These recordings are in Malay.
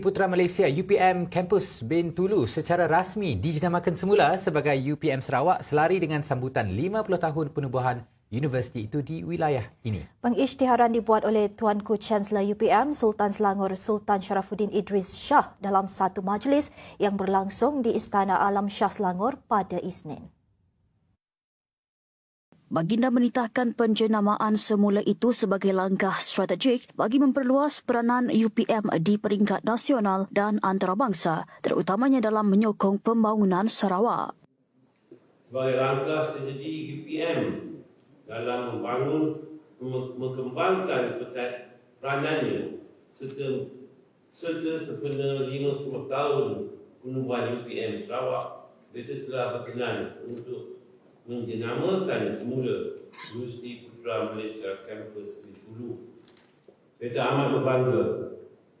Putra Malaysia UPM Kampus Bintulu secara rasmi dijenamakan semula sebagai UPM Sarawak selari dengan sambutan 50 tahun penubuhan universiti itu di wilayah ini. Pengisytiharan dibuat oleh Tuanku Chancellor UPM Sultan Selangor Sultan Sharafuddin Idris Shah dalam satu majlis yang berlangsung di Istana Alam Shah Selangor pada Isnin. Baginda menitahkan penjenamaan semula itu sebagai langkah strategik bagi memperluas peranan UPM di peringkat nasional dan antarabangsa, terutamanya dalam menyokong pembangunan Sarawak. Sebagai langkah strategi UPM dalam membangun, mengembangkan peranannya serta serta sempena 50 tahun penubuhan UPM Sarawak, kita telah berkenan untuk menjenamakan semula Universiti Putra Malaysia Kampus di Hulu. Kita amat berbangga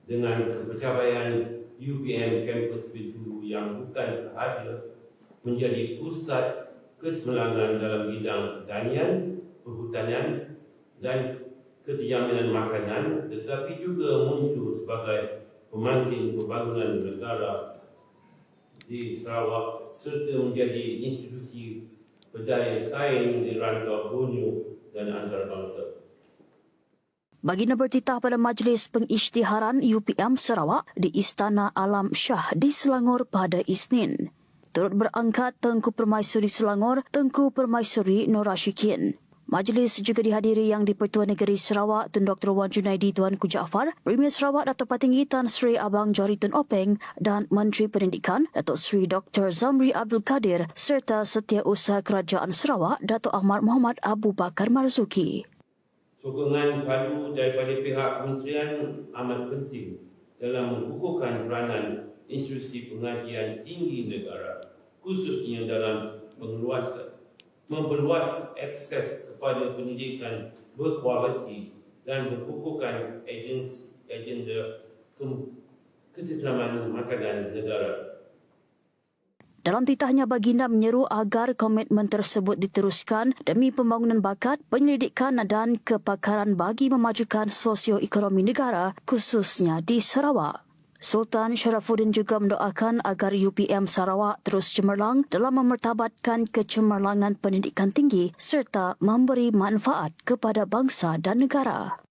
dengan kepercayaan UPM Kampus di Hulu yang bukan sahaja menjadi pusat kesemelangan dalam bidang pertanian, perhutanan dan keterjaminan makanan tetapi juga muncul sebagai pemangkin pembangunan negara di Sarawak serta menjadi institusi berdaya saing di rantau Borneo dan antarabangsa. Baginda bertitah pada Majlis Pengisytiharan UPM Sarawak di Istana Alam Shah di Selangor pada Isnin. Turut berangkat Tengku Permaisuri Selangor, Tengku Permaisuri Norashikin. Majlis juga dihadiri yang di-Pertuan Negeri Sarawak Tun Dr. Wan Junaidi Tuanku Jaafar, Premier Sarawak Datuk Patinggi Tan Sri Abang Jori Tun Openg dan Menteri Pendidikan Datuk Sri Dr. Zamri Abdul Kadir serta Setiausaha Kerajaan Sarawak Datuk Ahmad Muhammad Abu Bakar Marzuki. Sokongan padu daripada pihak kementerian amat penting dalam mengukuhkan peranan institusi pengajian tinggi negara khususnya dalam pengeluasan memperluas akses kepada pendidikan berkualiti dan mengukuhkan agenda kesedaran makanan negara. Dalam titahnya, Baginda menyeru agar komitmen tersebut diteruskan demi pembangunan bakat, penyelidikan dan kepakaran bagi memajukan sosioekonomi negara khususnya di Sarawak. Sultan Sharafuddin juga mendoakan agar UPM Sarawak terus cemerlang dalam memertabatkan kecemerlangan pendidikan tinggi serta memberi manfaat kepada bangsa dan negara.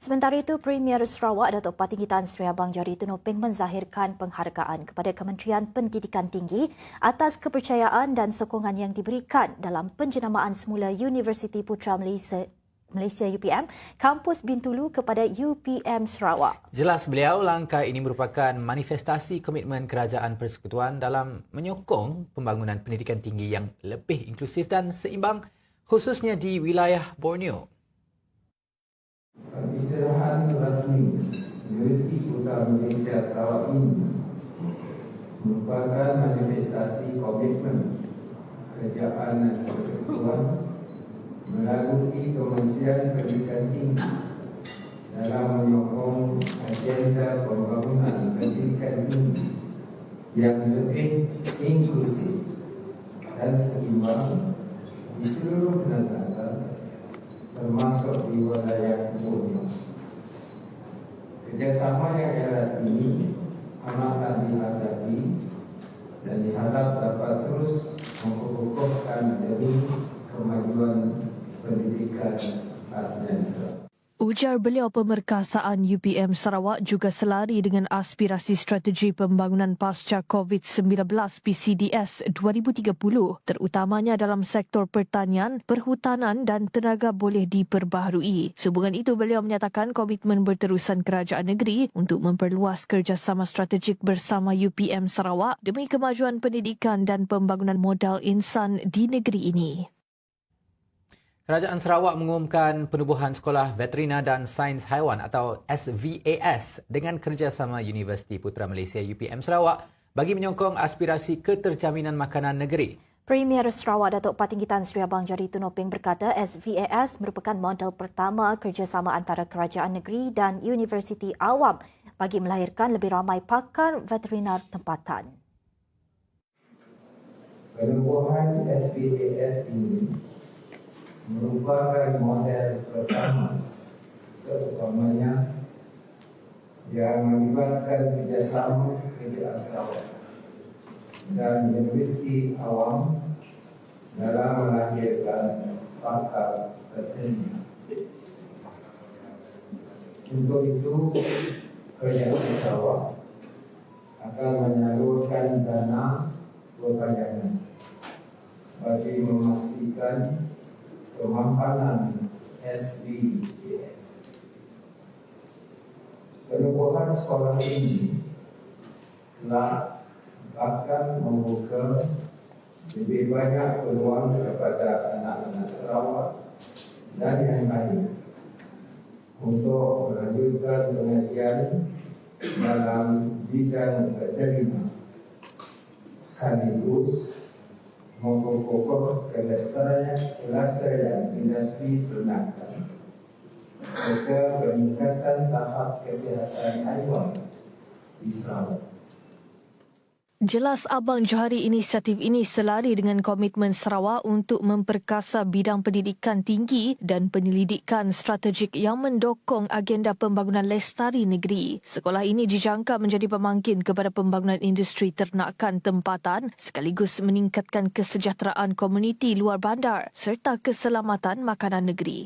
Sementara itu, Premier Sarawak Datuk Patinggi Tan Sri Abang Jari Tunoping menzahirkan penghargaan kepada Kementerian Pendidikan Tinggi atas kepercayaan dan sokongan yang diberikan dalam penjenamaan semula Universiti Putra Malaysia Malaysia UPM, kampus Bintulu kepada UPM Sarawak. Jelas beliau, langkah ini merupakan manifestasi komitmen kerajaan persekutuan dalam menyokong pembangunan pendidikan tinggi yang lebih inklusif dan seimbang khususnya di wilayah Borneo. Istirahat rasmi Universiti Putra Malaysia Sarawak ini merupakan manifestasi komitmen kerajaan persekutuan melalui Kementerian Pendidikan Tinggi dalam menyokong agenda pembangunan pendidikan tinggi yang lebih inklusif dan seimbang di seluruh negara termasuk di wilayah Borneo. Kerjasama yang erat ini amatlah dihargai dan diharap dapat terus mengukuhkan demi kemajuan pendidikan Islam. Ujar beliau pemerkasaan UPM Sarawak juga selari dengan aspirasi strategi pembangunan pasca COVID-19 PCDS 2030 terutamanya dalam sektor pertanian, perhutanan dan tenaga boleh diperbaharui. Sehubungan itu beliau menyatakan komitmen berterusan kerajaan negeri untuk memperluas kerjasama strategik bersama UPM Sarawak demi kemajuan pendidikan dan pembangunan modal insan di negeri ini. Kerajaan Sarawak mengumumkan penubuhan Sekolah Veterina dan Sains Haiwan atau SVAS dengan kerjasama Universiti Putra Malaysia UPM Sarawak bagi menyokong aspirasi keterjaminan makanan negeri. Premier Sarawak Datuk Patinggi Tan Sri Abang Jari Tunoping berkata SVAS merupakan model pertama kerjasama antara kerajaan negeri dan universiti awam bagi melahirkan lebih ramai pakar veterinar tempatan. Penubuhan SVAS ini merupakan model pertama seumpamanya yang melibatkan kerjasama kerajaan Sarawak dan Universiti Awam dalam melahirkan pakar tertinggi. Untuk itu, kerajaan Sarawak akan menyalurkan dana perpajakan bagi memastikan kemampanan SBJS. Penubuhan sekolah ini telah akan membuka lebih banyak peluang kepada anak-anak Sarawak dan yang lain untuk melanjutkan pengajian dalam bidang veterina sekaligus memperkokoh kelestarian, kelestarian industri ternakan serta peningkatan tahap kesihatan haiwan di Sarawak. Jelas Abang Johari inisiatif ini selari dengan komitmen Sarawak untuk memperkasa bidang pendidikan tinggi dan penyelidikan strategik yang mendokong agenda pembangunan lestari negeri. Sekolah ini dijangka menjadi pemangkin kepada pembangunan industri ternakan tempatan sekaligus meningkatkan kesejahteraan komuniti luar bandar serta keselamatan makanan negeri.